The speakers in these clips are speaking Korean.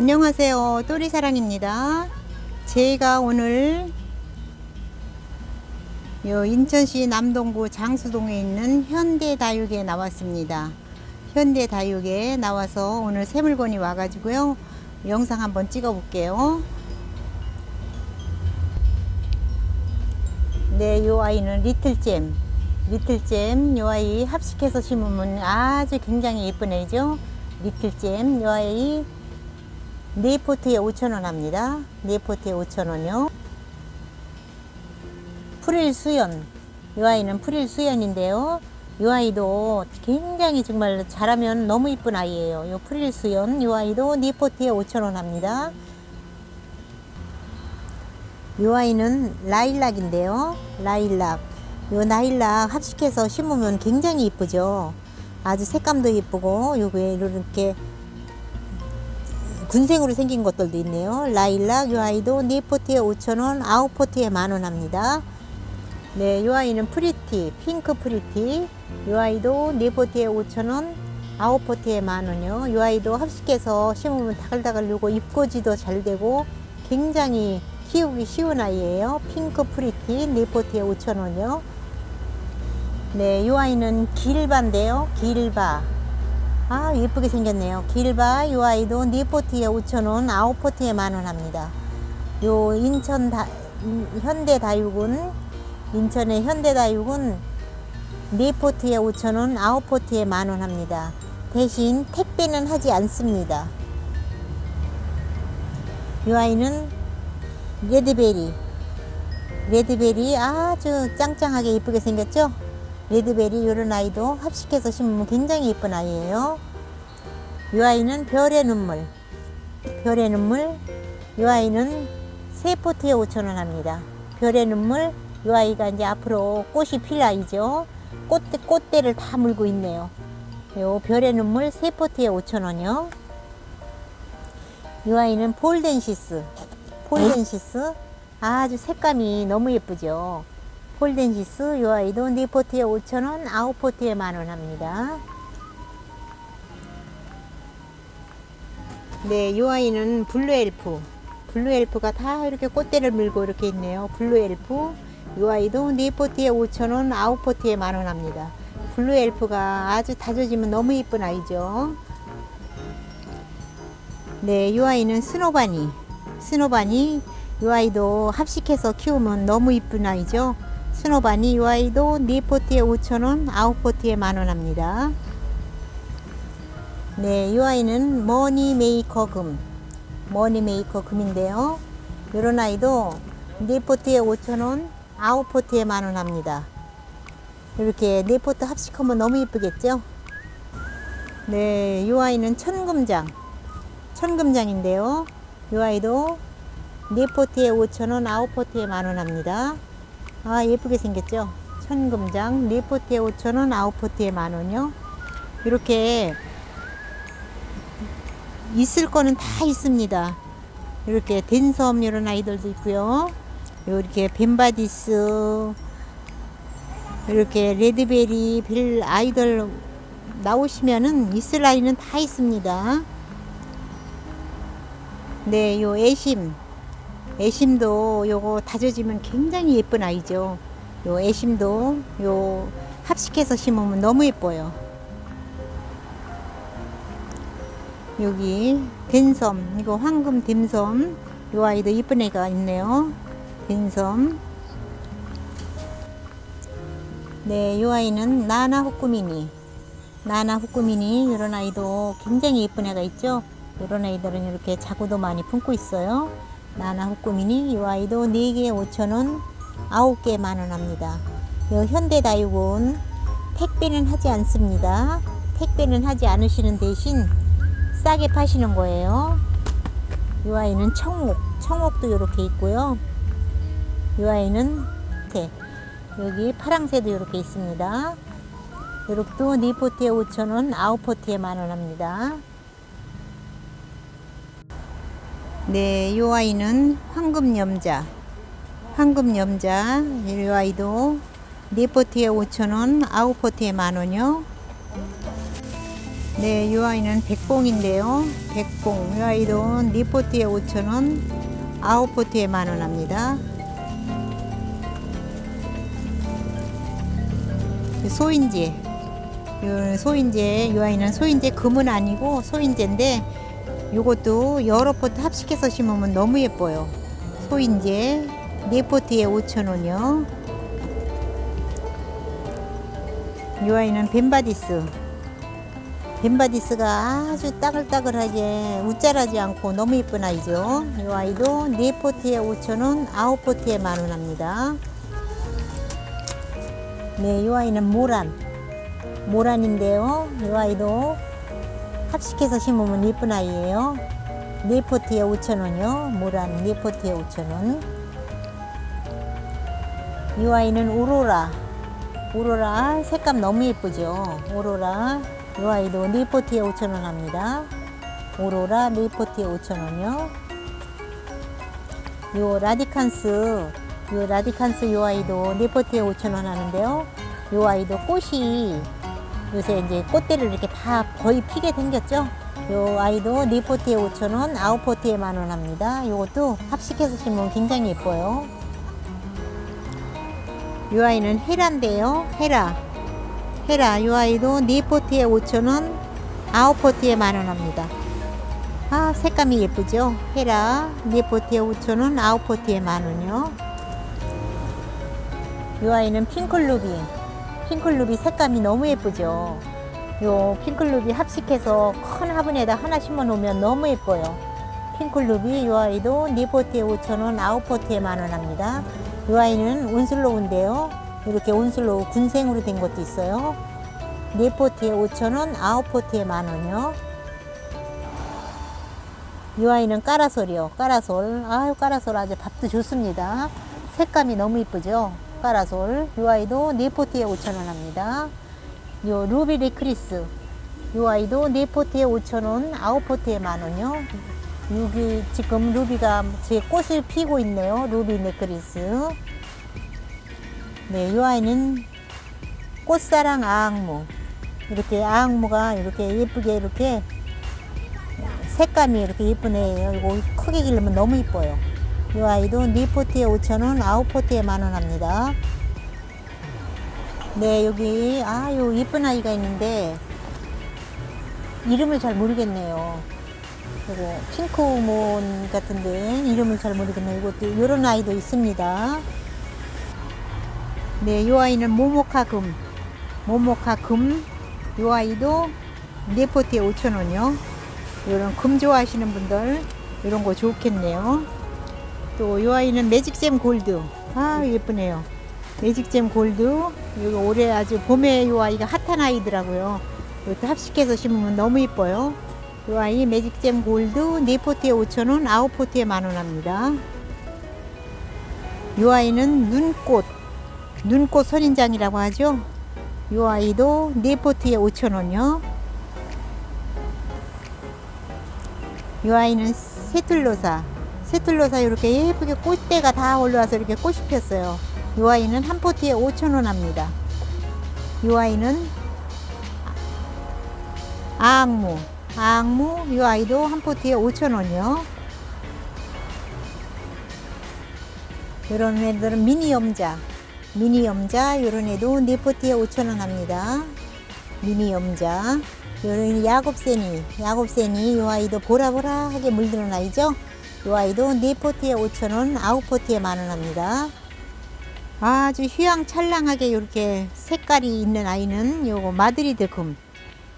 안녕하세요. 또리사랑입니다. 제가 오늘 요 인천시 남동구 장수동에 있는 현대다육에 나왔습니다. 현대다육에 나와서 오늘 새 물건이 와가지고요. 영상 한번 찍어 볼게요. 네, 요 아이는 리틀잼. 리틀잼, 요 아이 합식해서 심으면 아주 굉장히 예쁜 애죠. 리틀잼, 요 아이 네 포트에 5,000원 합니다. 네 포트에 5,000원이요. 프릴 수연. 이 아이는 프릴 수연인데요. 이 아이도 굉장히 정말 잘하면 너무 이쁜 아이예요. 이 프릴 수연. 이 아이도 네 포트에 5,000원 합니다. 이 아이는 라일락인데요. 라일락. 요 라일락 합식해서 심으면 굉장히 이쁘죠. 아주 색감도 이쁘고 요게 이렇게 군생으로 생긴 것들도 있네요. 라일락 요 아이도 네 포트에 5,000원, 아홉 포트에 만원 합니다. 네, 요 아이는 프리티, 핑크 프리티. 요 아이도 네 포트에 5,000원, 아홉 포트에 만원이요. 요 아이도 합식해서 심으면 다글다글 요고 입고지도 잘 되고 굉장히 키우기 쉬운 아이예요. 핑크 프리티 네 포트에 5,000원이요. 네, 요 아이는 길바인데요. 길바. 아 예쁘게 생겼네요. 길바 요 아이도 네 포트에 5천원 아홉 포트에 만원 합니다. 요 인천 다, 음, 현대 다육은 인천의 현대 다육은 네 포트에 5천원 아홉 포트에 만원 합니다. 대신 택배는 하지 않습니다. 요 아이는 레드베리. 레드베리 아주 짱짱하게 예쁘게 생겼죠 레드베리 이런 아이도 합식해서 심으면 굉장히 예쁜 아이예요. 이 아이는 별의 눈물. 별의 눈물. 이 아이는 세 포트에 5천 원 합니다. 별의 눈물. 이 아이가 이제 앞으로 꽃이 필 아이죠. 꽃대, 꽃대를 다 물고 있네요. 요 별의 눈물 세 포트에 5천 원이요. 이 아이는 폴덴시스. 폴덴시스. 아주 색감이 너무 예쁘죠. 폴덴시스 요 아이도 네 포트에 5,000원, 아홉 포트에 만원 합니다. 네, 요 아이는 블루 엘프. 블루 엘프가 다 이렇게 꽃대를 물고 이렇게 있네요. 블루 엘프. 요 아이도 네 포트에 5,000원, 아홉 포트에 만원 합니다. 블루 엘프가 아주 다져지면 너무 이쁜 아이죠. 네, 요 아이는 스노바니. 스노바니. 요 아이도 합식해서 키우면 너무 이쁜 아이죠. 스노바니 이 아이도 네 포트에 5,000원, 아홉 포트에 만원 합니다. 네, 이 아이는 머니 메이커 금. 머니 메이커 금인데요. 이런 아이도 네 포트에 5,000원, 아홉 포트에 만원 합니다. 이렇게 네 포트 합식하면 너무 이쁘겠죠? 네, 이 아이는 천금장. 천금장인데요. 이 아이도 네 포트에 5,000원, 아홉 포트에 만원 합니다. 아 예쁘게 생겼죠? 천금장 4포트에 5천원 9포트에 만원이요? 이렇게 있을 거는 다 있습니다. 이렇게 댄섬 이런 아이들도 있고요. 이렇게 벤바디스 이렇게 레드베리 별 아이들 나오시면은 있을 아이는 다 있습니다. 네요 애심 애심도 요거 다져지면 굉장히 예쁜 아이죠. 요 애심도 요 합식해서 심으면 너무 예뻐요. 여기 댄섬 이거 황금 dim섬 요 아이도 이쁜 애가 있네요. 댄섬 네, 요 아이는 나나 후꾸미니 나나 후꾸미니 이런 아이도 굉장히 예쁜 애가 있죠. 이런 아이들은 이렇게 자구도 많이 품고 있어요. 나나 후꾸미니 이 아이도 4개에 5천원 9개 만원 합니다. 요 현대다육은 택배는 하지 않습니다. 택배는 하지 않으시는 대신 싸게 파시는 거예요. 이 아이는 청옥, 청옥도 이렇게 있고요. 이 아이는 새, 여기 파랑새도 이렇게 있습니다. 이렇게도 4포트에 5천원, 9포트에 만원 합니다. 네, 요 아이는 황금염자. 황금염자. 이 아이도 네 포트에 5,000원, 아홉 포트에 만 원이요. 네, 이 아이는 백봉인데요. 백봉. 이 아이도 니포트에 5,000원, 아웃포트에 만원 합니다. 소인제. 요 소인제, 이 아이는 소인제 금은 아니고 소인제인데 요것도 여러 포트 합식해서 심으면 너무 예뻐요. 소인제 네 포트에 5,000원이요. 이 아이는 벤바디스. 벤바디스가 아주 따글따글하게 웃자라지 않고 너무 예쁜 아이죠. 이 아이도 네 포트에 5,000원, 아홉 포트에 만원 합니다. 네, 이 아이는 모란. 모란인데요. 이 아이도 합식해서 심으면 예쁜 아이예요. 네 포트에 5,000원이요. 모란 네 포트에 5,000원. 이 아이는 오로라. 오로라 색감 너무 예쁘죠. 오로라 이 아이도 네 포트에 5,000원 합니다. 오로라 네 포트에 5,000원이요. 요 라디칸스 요 라디칸스 요 아이도 네 포트에 5,000원 하는데요. 요 아이도 꽃이 요새 이제 꽃대를 이렇게 다 거의 피게 생겼죠. 요 아이도 네 포트에 5,000원, 아홉 포트에 만원 합니다. 요것도 합식해서 심으면 굉장히 예뻐요. 요 아이는 헤라인데요. 헤라. 헤라. 요 아이도 네 포트에 5,000원, 아홉 포트에 만원 합니다. 아, 색감이 예쁘죠? 헤라. 네 포트에 5,000원, 아홉 포트에 만 원이요. 요 아이는 핑클루비. 핑클루비 색감이 너무 예쁘죠? 요 핑클루비 합식해서 큰 화분에다 하나 심어 놓으면 너무 예뻐요. 핑클루비 요 아이도 네 포트에 5,000원, 아홉 포트에 만원 합니다. 이 아이는 온슬로우인데요. 이렇게 온슬로우 군생으로 된 것도 있어요. 네 포트에 5,000원, 아홉 포트에 만 원이요. 이 아이는 까라솔이요. 까라솔. 아유, 까라솔 아주 밥도 좋습니다. 색감이 너무 이쁘죠? 까라솔. 이 아이도 네 포트에 5,000원 합니다. 요 루비 리크리스. 이 아이도 네 포트에 5,000원, 아홉 포트에 만 원이요. 여기 지금 루비가 제 꽃을 피고 있네요. 루비 네크리스. 네, 이 아이는 꽃사랑 아악무. 이렇게 아악무가 이렇게 예쁘게 이렇게 색감이 이렇게 예쁘네요. 이거 크게 기르면 너무 이뻐요. 이 아이도 네 포트에 5,000원, 아홉 포트에 만원 합니다. 네, 여기 아유 예쁜 아이가 있는데 이름을 잘 모르겠네요. 그리고 핑크몬 같은데 이름을 잘 모르겠네요. 이것도 이런 아이도 있습니다. 네, 이 아이는 모모카 금, 모모카 금, 이 아이도 네 포트에 5천 원이요. 이런 금 좋아하시는 분들 이런 거 좋겠네요. 또 이 아이는 매직잼 골드, 아 예쁘네요. 매직잼 골드, 이거 올해 아주 봄에 이 아이가 핫한 아이더라고요. 이것도 합식해서 심으면 너무 예뻐요. 이 아이 매직잼 골드 네 포트에 5,000원, 아홉 포트에 만원 합니다. 이 아이는 눈꽃, 눈꽃 선인장이라고 하죠. 이 아이도 네 포트에 5,000원이요. 이 아이는 세틀로사, 세틀로사 이렇게 예쁘게 꽃대가 다 올라와서 이렇게 꽃이 폈어요. 이 아이는 한 포트에 5,000원 합니다. 이 아이는 아악무, 아악무 이 아이도 한 포트에 5,000원이요. 이런 애들은 미니 염자, 미니 염자 이런 애도 네 포트에 5,000원 합니다. 미니 염자. 이런 야곱새니, 야곱새니 이 아이도 보라보라하게 물드는 아이죠. 이 아이도 네 포트에 5,000원, 아홉 포트에 만원 합니다. 아주 휘황찬란하게 이렇게 색깔이 있는 아이는 요거 마드리드 금.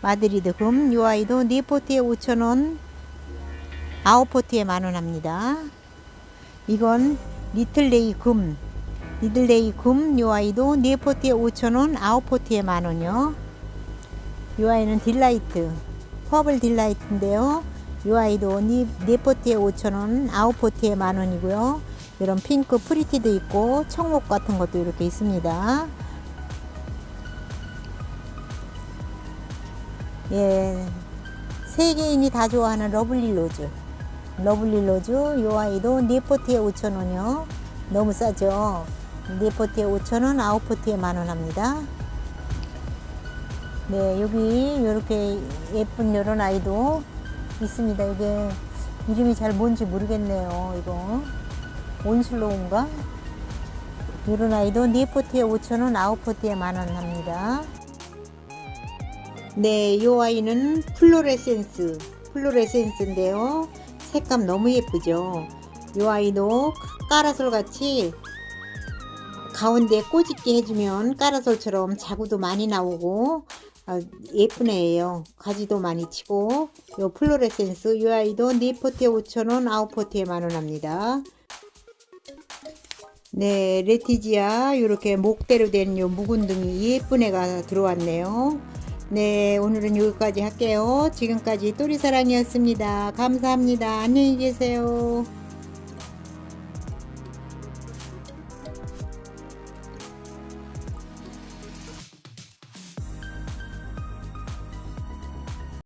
마드리드 금, 요 아이도 네 포트에 5,000원, 아홉 포트에 만원 합니다. 이건 리틀레이 금, 리틀레이 금, 요 아이도 네 포트에 5,000원, 아홉 포트에 만 원이요. 요 아이는 딜라이트, 퍼블 딜라이트인데요. 요 아이도 네, 네 포트에 5,000원, 아홉 포트에 만 원이고요. 이런 핑크 프리티도 있고 청록 같은 것도 이렇게 있습니다. 예, 세계인이 다 좋아하는 러블리 로즈. 러블리 로즈, 요 아이도 네 포트에 5,000원이요. 너무 싸죠? 네 포트에 5,000원, 아홉 포트에 만원 합니다. 네, 여기 이렇게 예쁜 이런 아이도 있습니다. 이게 이름이 잘 뭔지 모르겠네요. 이거 온슬로우인가? 이런 아이도 네 포트에 5,000원, 아홉 포트에 만원 합니다. 네, 이 아이는 플로레센스, 플로레센스인데요. 색감 너무 예쁘죠. 이 아이도 까라솔 같이 가운데 꼬집게 해주면 까라솔처럼 자구도 많이 나오고 아, 예쁜 애예요. 가지도 많이 치고 요 플로레센스 이 아이도 네 포트에 5,000원, 아홉 포트에 만원 합니다. 네, 레티지아 이렇게 목대로 된 요 묵은 등이 예쁜 애가 들어왔네요. 네, 오늘은 여기까지 할게요. 지금까지 또리사랑이었습니다. 감사합니다. 안녕히 계세요.